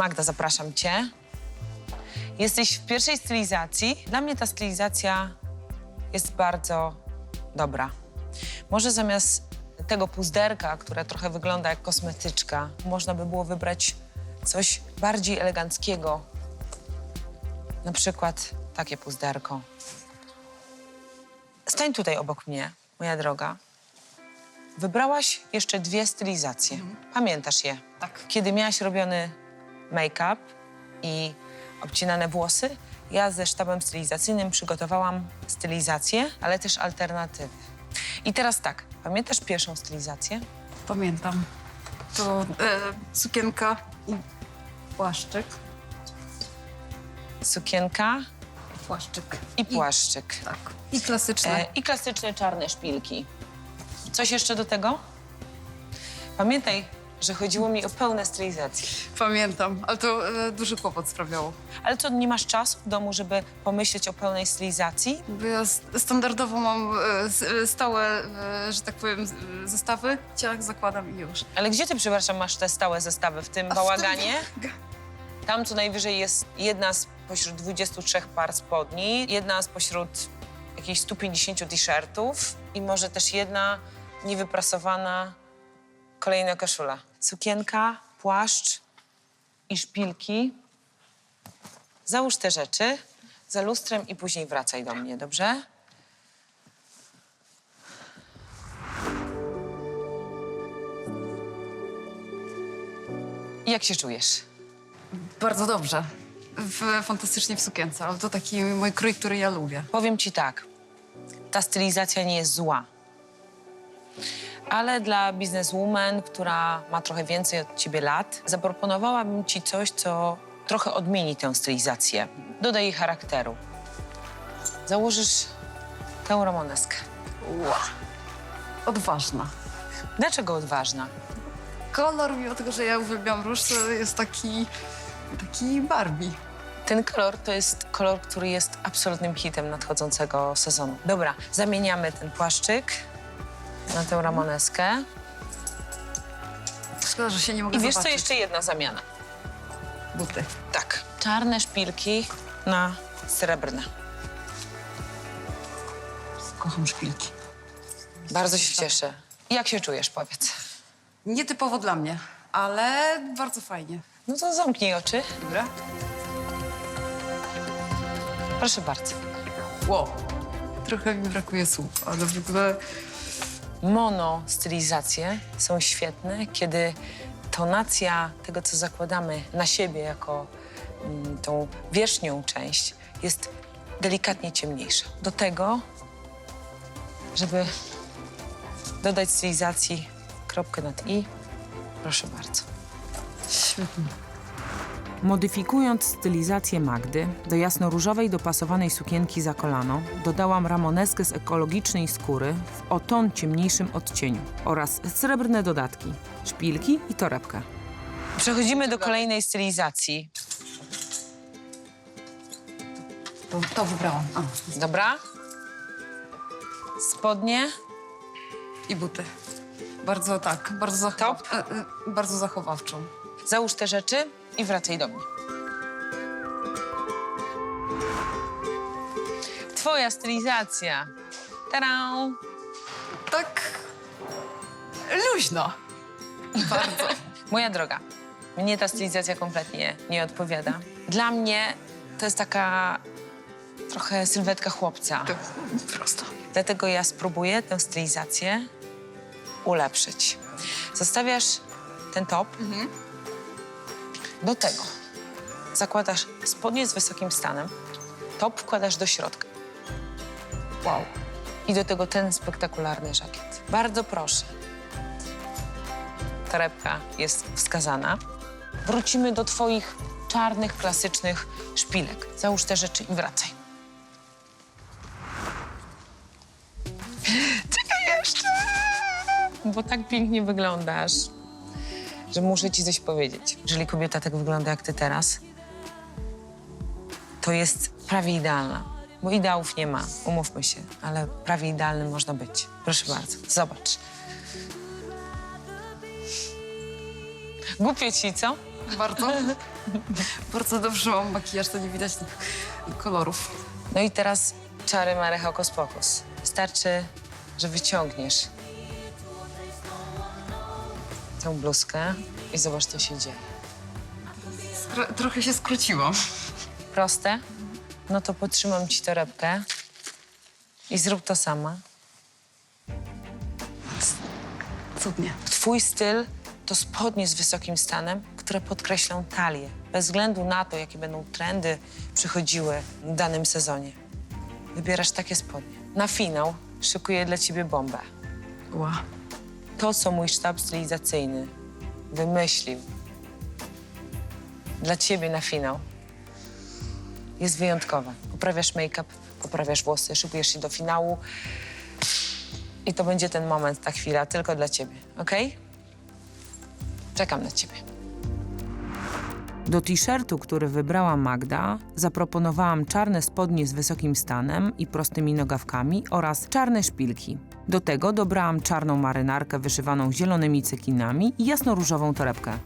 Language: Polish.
Magda, zapraszam cię. Jesteś w pierwszej stylizacji. Dla mnie ta stylizacja jest bardzo dobra. Może zamiast tego puzderka, które trochę wygląda jak kosmetyczka, można by było wybrać coś bardziej eleganckiego. Na przykład takie puzderko. Stań tutaj obok mnie, moja droga. Wybrałaś jeszcze dwie stylizacje. Pamiętasz je? Tak. Kiedy miałaś robiony make-up i obcinane włosy, ja ze sztabem stylizacyjnym przygotowałam stylizację, ale też alternatywy. I teraz tak, pamiętasz pierwszą stylizację? Pamiętam. To e, sukienka i płaszczyk. Sukienka Płaszczyk. i płaszczyk. Tak. I klasyczne. E, I klasyczne czarne szpilki. Coś jeszcze do tego? Pamiętaj, że chodziło mi o pełne stylizacje. Pamiętam, ale to e, duży kłopot sprawiało. Ale co, nie masz czasu w domu, żeby pomyśleć o pełnej stylizacji? Bo ja s- standardowo mam e, s- e, stałe, e, że tak powiem, z- e, zestawy. Ciach zakładam i już. Ale gdzie ty, przepraszam, masz te stałe zestawy? W tym A w bałaganie? tym- Tam co najwyżej jest jedna z pośród 23 par spodni, jedna z pośród jakichś 150 t-shirtów i może też jedna niewyprasowana kolejna koszula. Sukienka, płaszcz i szpilki. Załóż te rzeczy za lustrem i później wracaj do mnie, dobrze? Jak się czujesz? Bardzo dobrze. W, fantastycznie w sukience, ale to taki mój krój, który ja lubię. Powiem ci tak, ta stylizacja nie jest zła. Ale dla bizneswoman, która ma trochę więcej od ciebie lat, zaproponowałabym ci coś, co trochę odmieni tę stylizację. Dodaj jej charakteru. Założysz tę ramoneskę. Ła. Odważna. Dlaczego odważna? Kolor, mimo tego, że ja uwielbiam róż, to jest taki, taki Barbie. Ten kolor to jest kolor, który jest absolutnym hitem nadchodzącego sezonu. Dobra, zamieniamy ten płaszczyk na tę ramoneskę. Szkoda, że się nie mogę I wiesz co, zobaczyć. jeszcze jedna zamiana. Buty. Tak. Czarne szpilki na srebrne. Kocham szpilki. Bardzo się cieszę. Jak się czujesz, powiedz? Nietypowo dla mnie, ale bardzo fajnie. No to zamknij oczy. Dobra? Proszę bardzo. Wow. Trochę mi brakuje słów, ale w ogóle Mono stylizacje są świetne, kiedy tonacja tego, co zakładamy na siebie jako mm, tą wierzchnią część, jest delikatnie ciemniejsza. Do tego, żeby dodać stylizacji kropkę nad i, proszę bardzo. świetnie. Modyfikując stylizację Magdy do jasno-różowej dopasowanej sukienki za kolano, dodałam ramoneskę z ekologicznej skóry w o ton ciemniejszym odcieniu oraz srebrne dodatki, szpilki i torebkę. Przechodzimy do kolejnej stylizacji. To, to wybrałam. A, Dobra? Spodnie. I buty. Bardzo tak, bardzo, Top? e, e, bardzo zachowawczą. Załóż te rzeczy i wracaj do mnie. Twoja stylizacja. Tada! Tak luźno. Bardzo. Moja droga, mnie ta stylizacja kompletnie nie odpowiada. Dla mnie to jest taka trochę sylwetka chłopca. Prosto. Dlatego ja spróbuję tę stylizację ulepszyć. Zostawiasz ten top. Do tego zakładasz spodnie z wysokim stanem, top wkładasz do środka. Wow. I do tego ten spektakularny żakiet. Bardzo proszę. Torebka jest wskazana. Wrócimy do twoich czarnych, klasycznych szpilek. Załóż te rzeczy i wracaj. Czekaj jeszcze! Bo tak pięknie wyglądasz, że muszę ci coś powiedzieć. Jeżeli kobieta tak wygląda jak ty teraz, to jest prawie idealna. Bo ideałów nie ma, umówmy się, ale prawie idealnym można być. Proszę bardzo, zobacz. Głupio ci, co? Bardzo. Bardzo dobrze mam makijaż, to nie widać tych kolorów. No i teraz czary Mary Hokus Pokus. Wystarczy, że wyciągniesz tę bluzkę i zobacz, co się dzieje. Skro- trochę się skróciłam. Proste? No to potrzymam ci torebkę i zrób to sama. Cudnie. Twój styl to spodnie z wysokim stanem, które podkreślą talię, bez względu na to, jakie będą trendy przychodziły w danym sezonie. Wybierasz takie spodnie. Na finał szykuję dla ciebie bombę. Ła. To, co mój sztab stylizacyjny wymyślił dla ciebie na finał, jest wyjątkowe. Poprawiasz make-up, poprawiasz włosy, szykujesz się do finału i to będzie ten moment, ta chwila tylko dla ciebie, okej? Czekam na ciebie. Do t-shirtu, który wybrała Magda, zaproponowałam czarne spodnie z wysokim stanem i prostymi nogawkami oraz czarne szpilki. Do tego dobrałam czarną marynarkę wyszywaną zielonymi cekinami i jasno-różową torebkę.